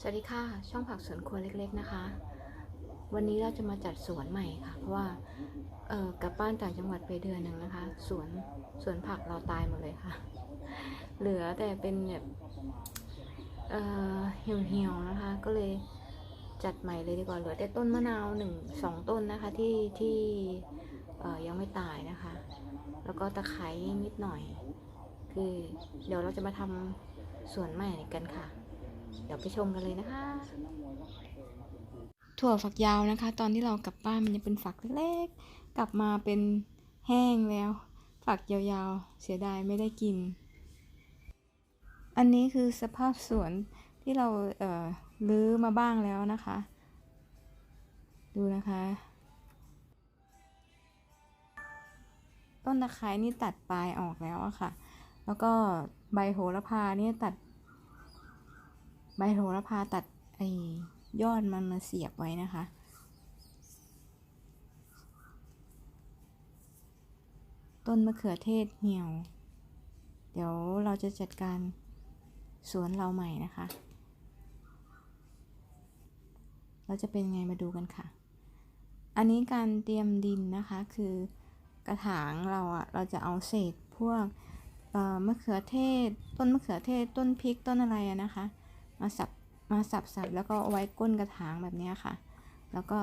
สวัสดีค่ะ ช่องผักสวนครัวเล็กๆนะคะ วันนี้เราจะมาจัดสวนใหม่ค่ะ เพราะว่าเออกลับบ้านต่างจังหวัดไปเดือนหนึ่งนะคะ สวนสวนผักเราตายหมดเลยค่ะ เหลือแต่เป็นแบบเอ่อเหี่ยวๆนะคะ ก็เลยจัดใหม่เลยดีกว่าเหลือแต่ต้นมะนาวหนึ่งสองต้นนะคะที่ที่เอ่อยังไม่ตายนะคะ แล้วก็ตะไคร้นิดหน่อย คือเดี๋ยวเราจะมาทำสวนใหม่กันค่ะ เดี๋ยวไปชมกันเลยนะคะ ถั่วฝักยาวนะคะ ตอนที่เรากลับบ้านมันยังเป็นฝักเล็กๆ กลับมาเป็นแห้งแล้ว ฝักยาวๆ เสียดายไม่ได้กิน อันนี้คือสภาพสวนที่เราเอ่อลื้อมาบ้างแล้วนะคะ ดูนะคะ ต้นตะไคร้นี่ตัดปลายออกแล้วอะค่ะ แล้วก็ใบโหระพาเนี่ยตัด ใบโหระพาตัดไอ้ยอดมันมาเสียบไว้นะคะ ต้นมะเขือเทศเหี่ยว เดี๋ยวเราจะจัดการสวนเราใหม่นะคะ เราจะเป็นไงมาดูกันค่ะ อันนี้การเตรียมดินนะคะคือกระถางเราอะเราจะเอาเศษพวกมะเขือเทศ ต้นมะเขือเทศต้นพริกต้นอะไรอะนะคะ มาสับมาสับสับแล้วก็เอาไว้ก้นกระถางแบบนี้ค่ะ แล้วก็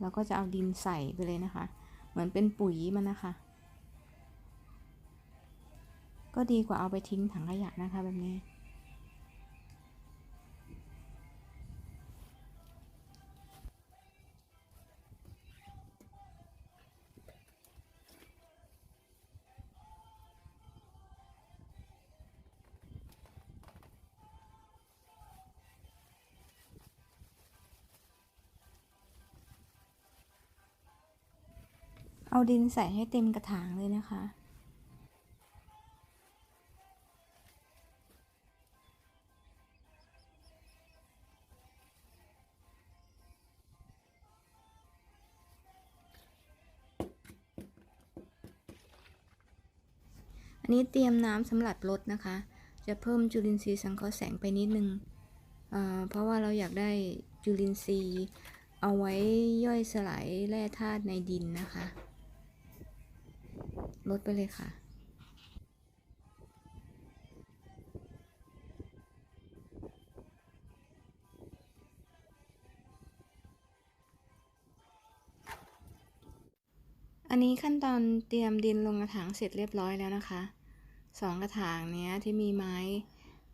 เราก็จะเอาดินใส่ไปเลยนะคะ เหมือนเป็นปุ๋ยมันนะคะ ก็ดีกว่าเอาไปทิ้งถังขยะนะคะแบบนี้ เอาดินใส่ให้เต็มกระถางเลยนะคะ อันนี้เตรียมน้ำสำหรับรดนะคะ จะเพิ่มจุลินทรีย์สังเคราะห์แสงไปนิดนึงเเพราะว่าเราอยากได้จุลินทรีย์เอาไว้ย่อยสลายแร่ธาตุในดินนะคะ ลดไปเลยค่ะ อันนี้ขั้นตอนเตรียมดินลงกระถางเสร็จเรียบร้อยแล้วนะคะสองกระถางเนี้ยที่มีไม้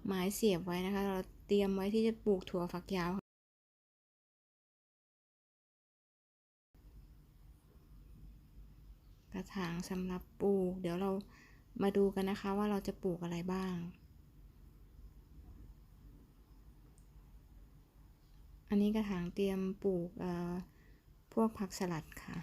ไม้เสียบไว้นะคะ เราเตรียมไว้ที่จะปลูกถั่วฝักยาว กระ ถางสำหรับปลูก เดี๋ยวเรามาดูกันนะคะว่าเราจะปลูกอะไรบ้าง อันนี้กระถางเตรียมปลูกพวกผักสลัดค่ะ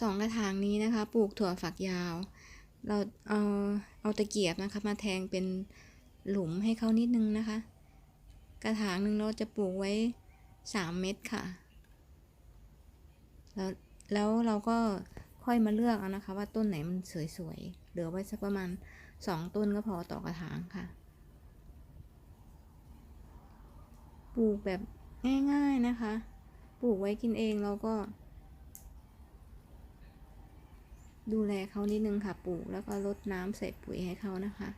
สองกระถางนี้นะคะ ปลูกถั่วฝักยาว เราเอาเอาตะเกียบนะคะ มาแทงเป็นหลุมให้เขานิดนึงนะคะ กระถางหนึ่งเราจะปลูกไว้สามเม็ดค่ะ แล้วแล้วเราก็ค่อยมาเลือกเอานะคะ ว่าต้นไหนมันสวยๆ เหลือไว้สักประมาณสองต้นก็พอต่อกระถางค่ะ ปลูกแบบง่ายๆนะคะ ปลูกไว้กินเองเราก็ ดูแลเขานิดนึงค่ะ ปลูกแล้วก็รดน้ำใส่ปุ๋ยให้เขานะคะ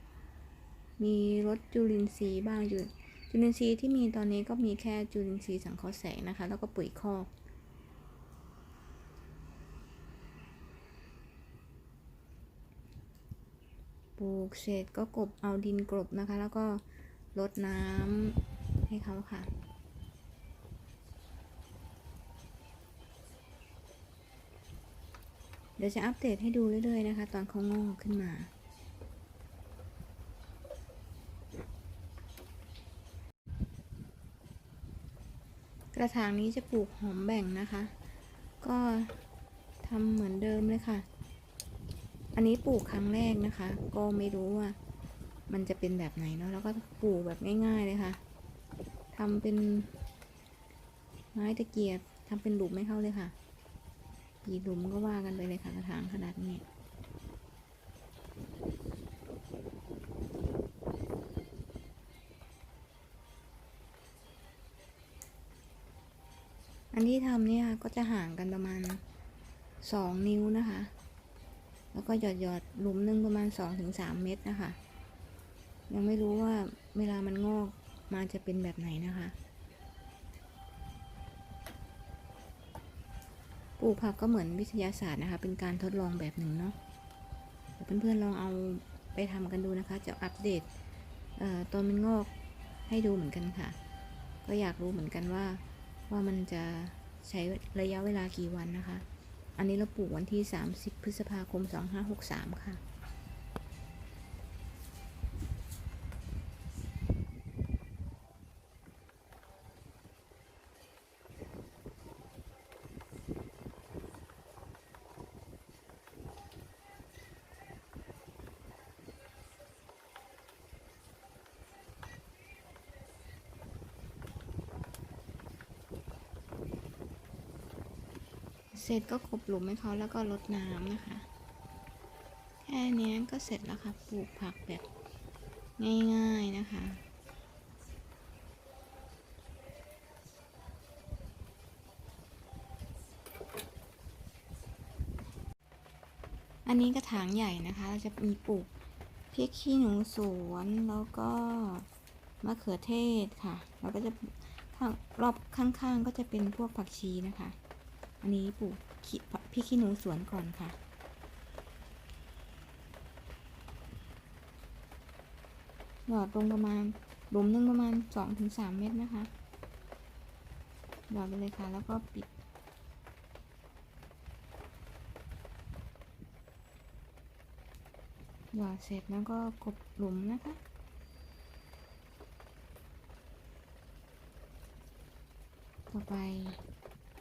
มีรดจุลินทรีย์บ้างจุ จุลินทรีย์ที่มีตอนนี้ก็มีแค่จุลินทรีย์สังเคราะห์แสงนะคะ แล้วก็ปุ๋ยคอกปลูกเสร็จก็กบเอาดินกลบนะคะ แล้วก็รดน้ำให้เขาค่ะเดี๋ยวจะอัปเดตให้ดูเรื่อยๆนะคะ ตอนเขางอกขึ้นมา กระถางนี้จะปลูกหอมแบ่งนะคะ ก็ทำเหมือนเดิมเลยค่ะ อันนี้ปลูกครั้งแรกนะคะ ก็ไม่รู้ว่า มันจะเป็นแบบไหนเนาะแล้วก็ปลูกแบบง่ายๆเลยค่ะทำเป็นไม้ตะเกียบทำเป็นหลุมให้เข้าเลยค่ะกี่หลุมก็ว่ากันไปเลยค่ะกระถางขนาดนี้ อันที่ทำเนี่ยก็จะห่างกันประมาณสองนิ้วนะคะ แล้วก็หยอดหยอดหลุมหนึ่งประมาณสองถึงสามเม็ดนะคะ ยังไม่รู้ว่าเวลามันงอกมาจะเป็นแบบไหนนะคะ ปลูกผักก็เหมือนวิทยาศาสตร์นะคะ เป็นการทดลองแบบหนึ่งเนาะเดี๋ยวเพื่อนๆลองเอาไปทำกันดูนะคะ จะอัปเดตตอนมันงอกให้ดูเหมือนกันค่ะ ก็อยากรู้เหมือนกันว่า ว่ามันจะใช้ระยะเวลากี่วันนะคะ อันนี้เราปลูกวันที่ 30 พฤษภาคม 2563 ค่ะ เสร็จก็กบหลุมให้เขาแล้วก็รดน้ำนะคะ แค่นี้ก็เสร็จแล้วค่ะ ปลูกผักแบบง่ายๆนะคะอันนี้กระถางใหญ่นะคะ เราจะมีปลูกพริกขี้หนูสวนแล้วก็มะเขือเทศค่ะแล้วก็จะรอบข้างๆก็จะเป็นพวกผักชีนะคะ อันนี้ปลูกขี้พริกขี้หนูสวนก่อนค่ะหยอดลงประมาณหลุมหนึ่งประมาณสองถึงสามเม็ดนะคะหยอดไปเลยค่ะ แล้วก็ปิดหยอดเสร็จแล้วก็กบหลุมนะคะต่อไป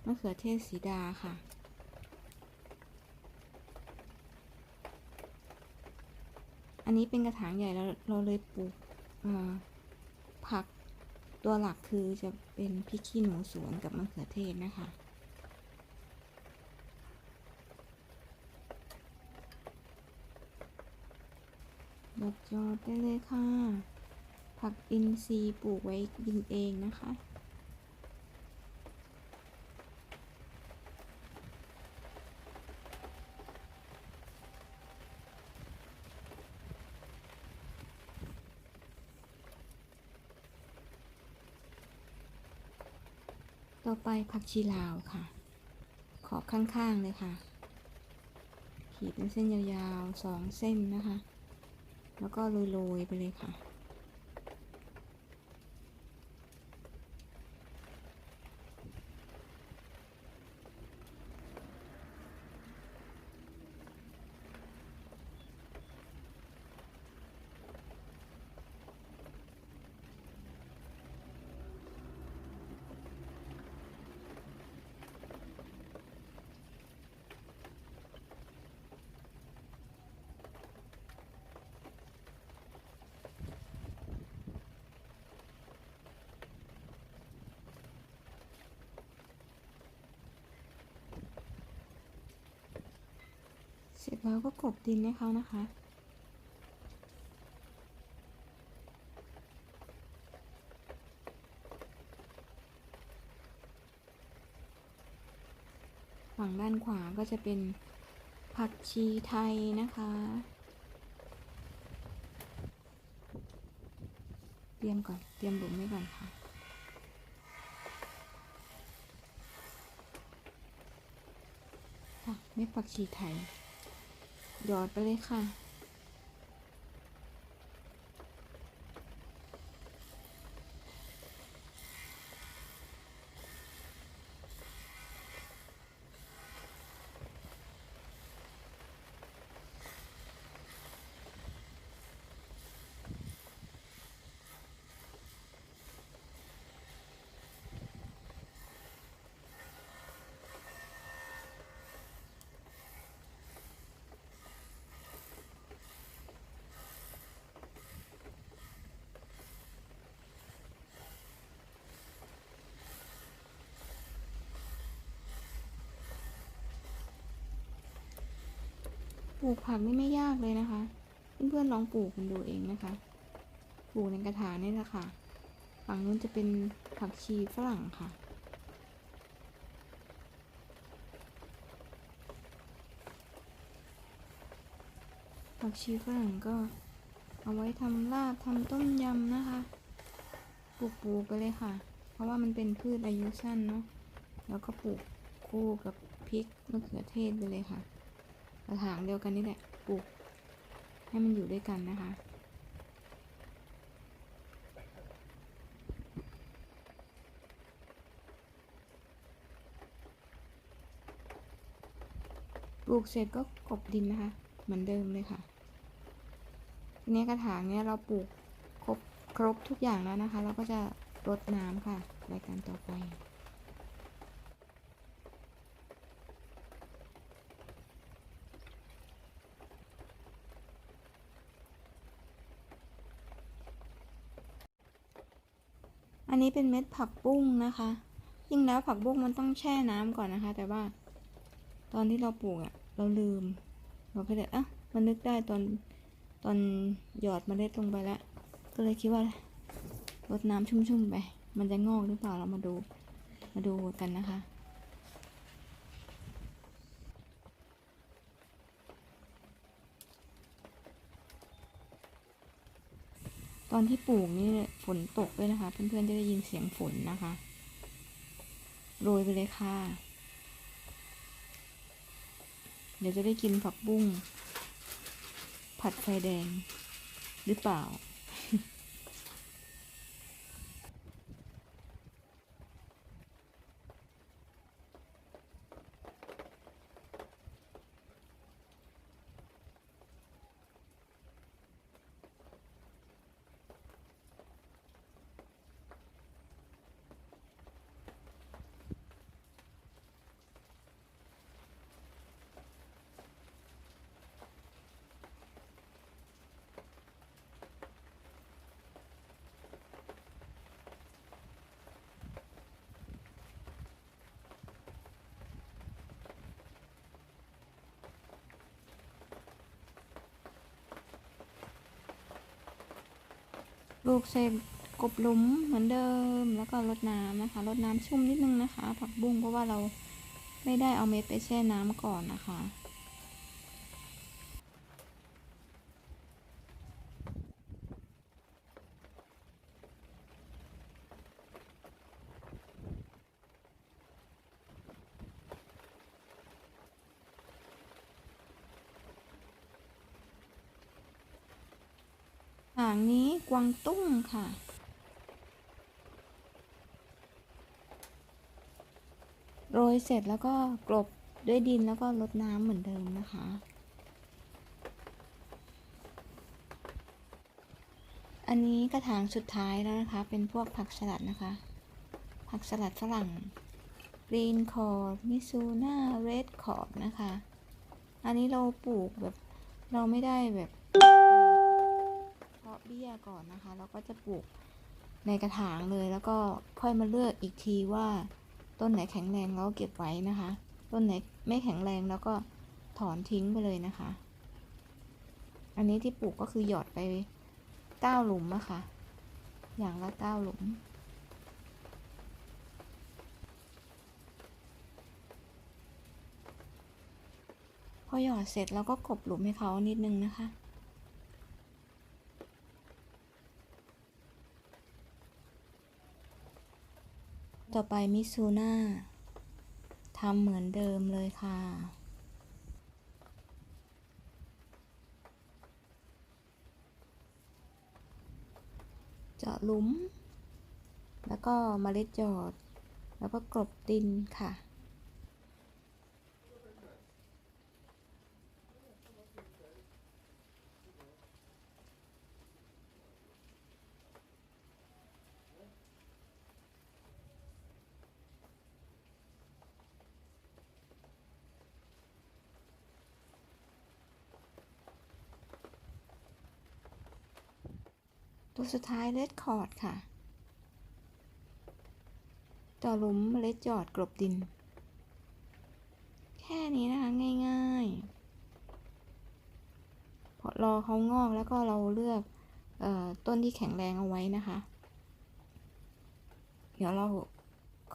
มะเขือเทศสีดาค่ะ อันนี้เป็นกระถางใหญ่แล้วเราเลยปลูกผักตัวหลักคือจะเป็นพริกขี้หนูสวนกับมะเขือเทศนะคะหยดยอดได้เลยค่ะ ผักอินทรีย์ปลูกไว้กินเองนะคะ ไปผักชีลาวค่ะ ขอบข้างๆเลยค่ะ ขีดเป็นเส้นยาวๆสองเส้นนะคะ แล้วก็โรยๆไปเลยค่ะ เสร็จแล้วก็กลบดินให้เขานะคะ ฝั่งด้านขวาก็จะเป็นผักชีไทยนะคะ เตรียมก่อน เตรียมหลุมไว้ก่อนค่ะค่ะเม็ดผักชีไทย หยอดไปเลยค่ะ ปลูกผักนี่ไม่ยากเลยนะคะ เพื่อนๆลองปลูกกันดูเองนะคะ ปลูกในกระถางนี่แหละค่ะฝั่งนู้นจะเป็นผักชีฝรั่งค่ะ ผักชีฝรั่งก็เอาไว้ทำลาบทำต้มยำนะคะ ปลูกปลูกไปเลยค่ะ เพราะว่ามันเป็นพืชอายุสั้นเนาะ แล้วก็ปลูกคู่กับพริกมะเขือเทศไปเลยค่ะ กระถางเดียวกันนี่แหละปลูกให้มันอยู่ด้วยกันนะคะ ปลูกเสร็จก็กบดินนะคะ เหมือนเดิมเลยค่ะทีนี้กระถางเนี้ยเราปลูกครบครบทุกอย่างแล้วนะคะ เราก็จะรดน้ำค่ะรายการต่อไป นี้เป็นเม็ดผักบุ้งนะคะ ยิ่งแล้วผักบุ้งมันต้องแช่น้ำก่อนนะคะ แต่ว่า ตอนที่เราปลูกอะเราลืม เราก็เลยอะมันนึกได้ตอนตอนหยอดเมล็ดลงไปแล้ว ก็เลยคิดว่ารดน้ำชุ่มๆไป มันจะงอกหรือเปล่าเรามาดู มาดูกันนะคะ ตอนที่ปลูกนี่ฝนตกด้วยนะคะ เพื่อนๆจะได้ยินเสียงฝนนะคะ โรยไปเลยค่ะ เดี๋ยวจะได้กินผักบุ้งผัดไฟแดงหรือเปล่า ป ลูกเสร็จกบหลุมเหมือนเดิม แล้วก็รดน้ำนะคะรดน้ำชุ่มนิดนึงนะคะ ผักบุ้งเพราะว่าเราไม่ได้เอาเม็ดไปแช่น้ำก่อนนะคะางนี้กวางตุ้งค่ะ โรยเสร็จแล้วก็กลบด้วยดินแล้วก็รดน้ำเหมือนเดิมนะคะ อันนี้กระถางสุดท้ายแล้วนะคะ เป็นพวกผักสลัดนะคะ ผักสลัดฝรั่งกรีนคอร์ดมิซูน่าเรดคอร์ดนะคะ อันนี้เราปลูกแบบเราไม่ได้แบบ บี้ยก่อนนะคะแล้วก็จะปลูกในกระถางเลย แล้วก็ค่อยมาเลือกอีกทีว่าต้นไหนแข็งแรงเราก็เก็บไว้นะคะ ต้นไหนไม่แข็งแรงแล้วก็ถอนทิ้งไปเลยนะคะ อันนี้ที่ปลูกก็คือหยอดไปเก้าหลุมอะค่ะ อย่างละเก้าหลุมพอหยอดเสร็จเราก็กบหลุมให้เขานิดนึงนะคะ ต่อไปมิซูน่าทำเหมือนเดิมเลยค่ะ เจาะหลุม แล้วก็มเมล็ดหยอด แล้วก็กลบดินค่ะ ตัวสุดท้ายเลดคอร์ดค่ะต่อหลุมเมล็ดหยอดกลบดิน แค่นี้นะคะ ง่ายๆพอรอเขางอกแล้วก็เราเลือกออต้นที่แข็งแรงเอาไว้นะคะ เดี๋ยวเรา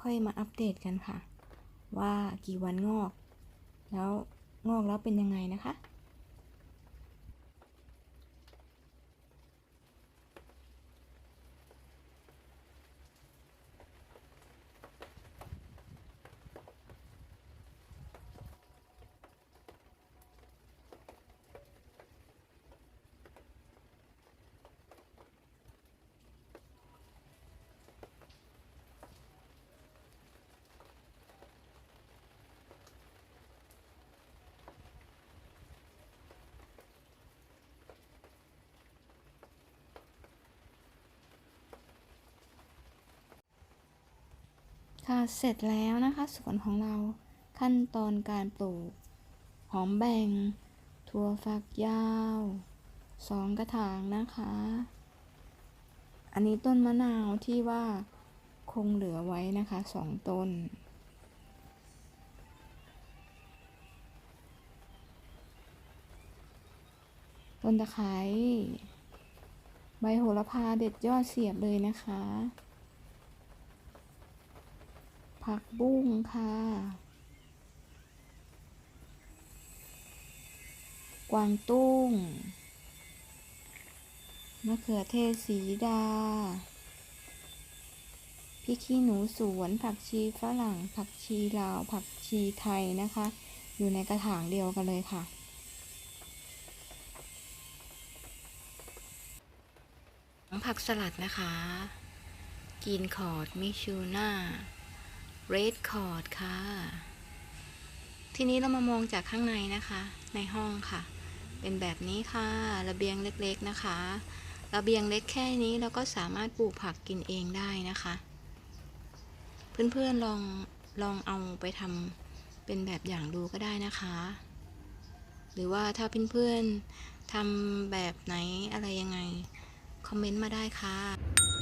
ค่อยมาอัปเดตกันค่ะ ว่ากี่วันงอก แล้วงอกแล้วเป็นยังไงนะคะ ค่ะเสร็จแล้วนะคะสวนของเราขั้นตอนการปลูก หอมแบ่งถั่วฝักยาวสองกระถางนะคะ อันนี้ต้นมะนาวที่ว่าคงเหลือไว้นะคะสองต้น ต้นตะไคร้ใบโหระพาเด็ดยอดเสียบเลยนะคะ ผักบุ้งค่ะ กวางตุ้ง มะเขือเทศสีดา พริกขี้หนูสวน ผักชีฝรั่ง ผักชีลาว ผักชีไทยนะคะ อยู่ในกระถางเดียวกันเลยค่ะผักสลัดนะคะ กินคอร์ดมิชูน่า เรดคอร์ดค่ะ ทีนี้เรามามองจากข้างในนะคะ ในห้องค่ะ เป็นแบบนี้ค่ะ ระเบียงเล็กๆนะคะ ระเบียงเล็กแค่นี้เราก็สามารถปลูกผักกินเองได้นะคะ เพื่อนๆลองลองเอาไปทำเป็นแบบอย่างดูก็ได้นะคะ หรือว่าถ้าเพื่อนๆทำแบบไหนอะไรยังไง คอมเมนต์มาได้ค่ะ